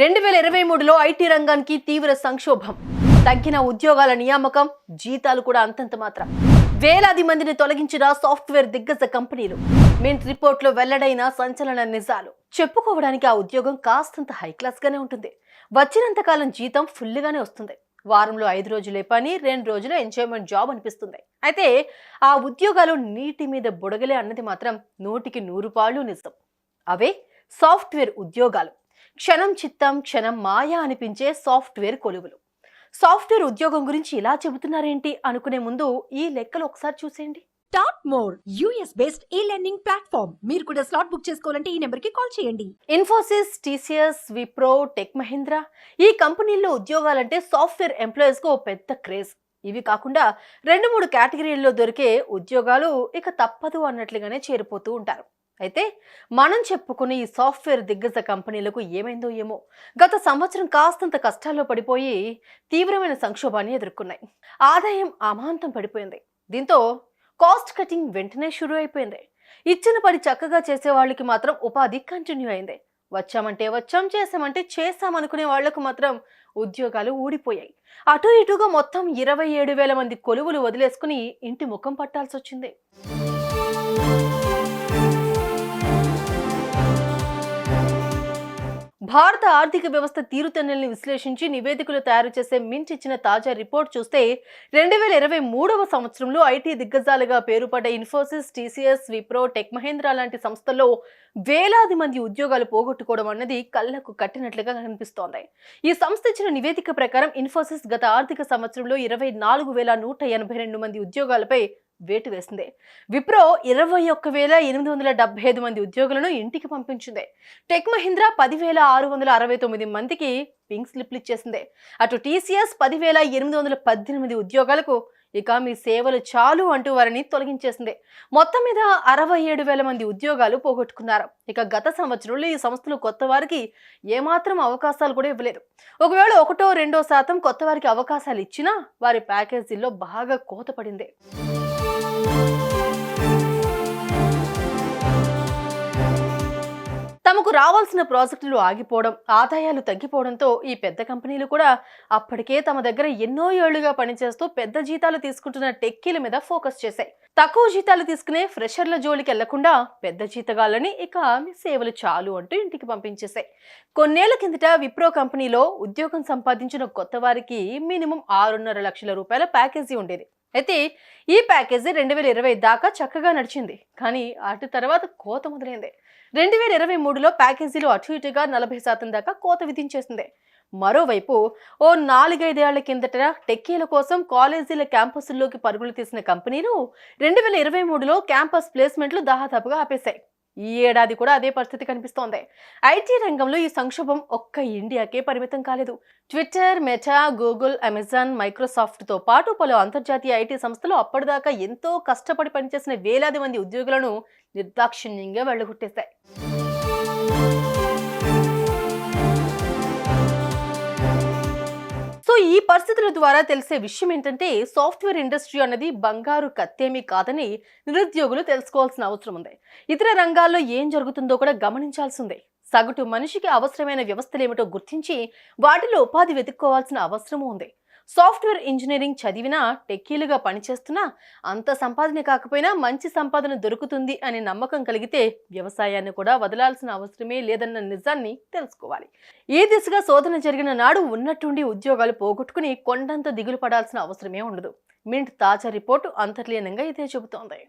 రెండు వేల ఇరవై మూడులో ఐటీ రంగానికి తీవ్ర సంక్షోభం. తగ్గిన ఉద్యోగాల నియామకం జీతాలు కూడా అంతంత మాత్రం. వేలాది మందిని తొలగించిన సాఫ్ట్వేర్ దిగ్గజ కంపెనీలు. మింట్ రిపోర్ట్లో వెల్లడైన సంచలన నిజాలు. చెప్పుకోవడానికి ఆ ఉద్యోగం కాస్తంత హై క్లాస్గానే ఉంటుంది. వచ్చినంత కాలం జీతం ఫుల్గానే వస్తుంది. వారంలో ఐదు రోజులే పని రెండు రోజులు ఎంజాయ్మెంట్ జాబ్ అనిపిస్తుంది. అయితే ఆ ఉద్యోగాలు నీటి మీద బుడగలే అన్నది మాత్రం నూటికి నూరు పాళ్ళు నిజం. అవే సాఫ్ట్వేర్ ఉద్యోగాలు. క్షణం చిత్తం క్షణం మాయా అనిపించే సాఫ్ట్వేర్ కొలువులు. సాఫ్ట్వేర్ ఉద్యోగం గురించి ఇలా చెబుతున్నారేంటి అనుకునే ముందు ఈ లెక్కలు ఒకసారి చూసేయండి. Top more US based e learning platform మీరు కూడా స్లాట్ బుక్ చేసుకోవాలంటే ఈ నెంబర్కి కాల్ చేయండి. Infosys TCS Wipro Tech Mahindra ఈ కంపెనీల్లో ఉద్యోగాలంటే సాఫ్ట్వేర్ ఎంప్లాయీస్కు పెద్ద క్రేజ్. ఇవి కాకుండా రెండు మూడు కేటగిరీల్లో దొరికే ఉద్యోగాలు ఇక తప్పదు అన్నట్లుగానే చేరిపోతూ ఉంటారు. అయితే మనం చెప్పుకునే ఈ సాఫ్ట్వేర్ దిగ్గజ కంపెనీలకు ఏమైందో ఏమో. గత సంవత్సరం కాస్తంత కష్టాల్లో పడిపోయి తీవ్రమైన సంక్షోభాన్ని ఎదుర్కొన్నాయి. ఆదాయం అమాంతం పడిపోయింది. దీంతో కాస్ట్ కటింగ్ వెంటనే షురూ అయిపోయింది. ఇచ్చిన పని చక్కగా చేసే వాళ్ళకి మాత్రం ఉపాధి కంటిన్యూ అయింది. వచ్చామంటే వచ్చాం చేసామంటే చేసాం అనుకునే వాళ్ళకు మాత్రం ఉద్యోగాలు ఊడిపోయాయి. అటు ఇటుగా మొత్తం ఇరవై ఏడు వేల మంది కొలువులు వదిలేసుకుని ఇంటి ముఖం పట్టాల్సి వచ్చింది భారత ఆర్థిక వ్యవస్థ తీరుతెన్నుల్ని విశ్లేషించి నివేదికలు తయారు చేసే మించిచ్చిన ఇచ్చిన తాజా రిపోర్ట్ చూస్తే రెండు వేల ఇరవై మూడవ సంవత్సరంలో ఐటీ దిగ్గజాలుగా పేరుపడ్డ Infosys TCS Wipro Tech Mahindra లాంటి సంస్థల్లో వేలాది మంది ఉద్యోగాలు పోగొట్టుకోవడం అన్నది కళ్ళకు కట్టినట్లుగా కనిపిస్తోంది. ఈ సంస్థ ఇచ్చిన నివేదిక ప్రకారం ఇన్ఫోసిస్ గత ఆర్థిక సంవత్సరంలో ఇరవై నాలుగు వేల నూట ఎనభై రెండు మంది ఉద్యోగాలపై వేటు వేసింది. విప్రో ఇరవై ఒక్క వేల ఎనిమిది వందల డెబ్బై ఐదు మంది ఉద్యోగులను ఇంటికి పంపించింది. టెక్ మహీంద్రా పదివేల ఆరు వందల అరవై తొమ్మిది మందికి పింక్ స్లిప్లు ఇచ్చేసింది. అటు టీసీఎస్ పదివేల ఎనిమిది వందల పద్దెనిమిది ఉద్యోగాలకు ఇక మీ సేవలు చాలు అంటూ వారిని తొలగించేసింది. మొత్తం మీద అరవై ఏడు వేల మంది ఉద్యోగాలు పోగొట్టుకున్నారు. ఇక గత సంవత్సరంలో ఈ సంస్థలు కొత్త వారికి ఏమాత్రం అవకాశాలు కూడా ఇవ్వలేదు. ఒకవేళ ఒకటో రెండో శాతం కొత్త వారికి అవకాశాలు ఇచ్చినా వారి ప్యాకేజీల్లో బాగా కోత పడింది Música రావాల్సిన ప్రాజెక్టులు ఆగిపోవడం ఆదాయాలు తగ్గిపోవడంతో ఈ పెద్ద కంపెనీలు కూడా అప్పటికే తమ దగ్గర ఎన్నో ఏళ్ళుగా పనిచేస్తూ పెద్ద జీతాలు తీసుకుంటున్న టెక్కీల మీద ఫోకస్ చేశాయి. తక్కువ జీతాలు తీసుకునే ఫ్రెషర్ల జోలికి వెళ్ళకుండా పెద్ద జీతగాళ్ళని ఇక మీ సేవలు చాలు అంటూ ఇంటికి పంపించేశాయి. కొన్నేళ్ళ కిందట విప్రో కంపెనీలో ఉద్యోగం సంపాదించిన కొత్త వారికి మినిమం ఆరున్నర లక్షల రూపాయల ప్యాకేజీ ఉండేది. అయితే ఈ ప్యాకేజీ రెండు వేల ఇరవై దాకా చక్కగా నడిచింది. కానీ అటు తర్వాత కోత మొదలైంది. రెండు వేల ఇరవై మూడులో ప్యాకేజీలు అటు ఇటుగా నలభై శాతం దాకా కోత విధించేసింది. మరోవైపు ఓ నాలుగైదేళ్ళ కిందట టెక్కీల కోసం కాలేజీల క్యాంపస్ల్లోకి పరుగులు తీసిన కంపెనీలు రెండు వేల ఇరవై మూడులో క్యాంపస్ ప్లేస్మెంట్లు దాదాపుగా ఆపేశాయి. ఈ ఏడాది కూడా అదే పరిస్థితి కనిపిస్తోంది. ఐటీ రంగంలో ఈ సంక్షోభం ఒక్క ఇండియాకే పరిమితం కాలేదు. ట్విట్టర్ మెటా గూగుల్ అమెజాన్ మైక్రోసాఫ్ట్తో పాటు పలు అంతర్జాతీయ ఐటీ సంస్థలు అప్పటిదాకా ఎంతో కష్టపడి పనిచేసిన వేలాది మంది ఉద్యోగులను నిర్దాక్షిణ్యంగా వెళ్ళగొట్టేశాయి. ఈ పరిస్థితుల ద్వారా తెలిసే విషయం ఏంటంటే సాఫ్ట్వేర్ ఇండస్ట్రీ అన్నది బంగారు కత్తేమీ కాదని నిరుద్యోగులు తెలుసుకోవాల్సిన అవసరం ఉంది. ఇతర రంగాల్లో ఏం జరుగుతుందో కూడా గమనించాల్సిందే. సగటు మనిషికి అవసరమైన వ్యవస్థలు ఏమిటో గుర్తించి వాటిలో ఉపాధి వెతుక్కోవాల్సిన అవసరము ఉంది. సాఫ్ట్వేర్ ఇంజనీరింగ్ చదివినా టెక్కీలుగా పనిచేస్తున్నా అంత సంపాదన కాకపోయినా మంచి సంపాదన దొరుకుతుంది అనే నమ్మకం కలిగితే వ్యవసాయాన్ని కూడా వదలాల్సిన అవసరమే లేదన్న నిజాన్ని తెలుసుకోవాలి. ఈ దిశగా శోధన జరిగిన నాడు ఉన్నట్టుండి ఉద్యోగాలు పోగొట్టుకుని కొండంత దిగులు పడాల్సిన అవసరమే ఉండదు. మింట్ తాజా రిపోర్టు అంతర్లీనంగా ఇదే చెబుతోంది.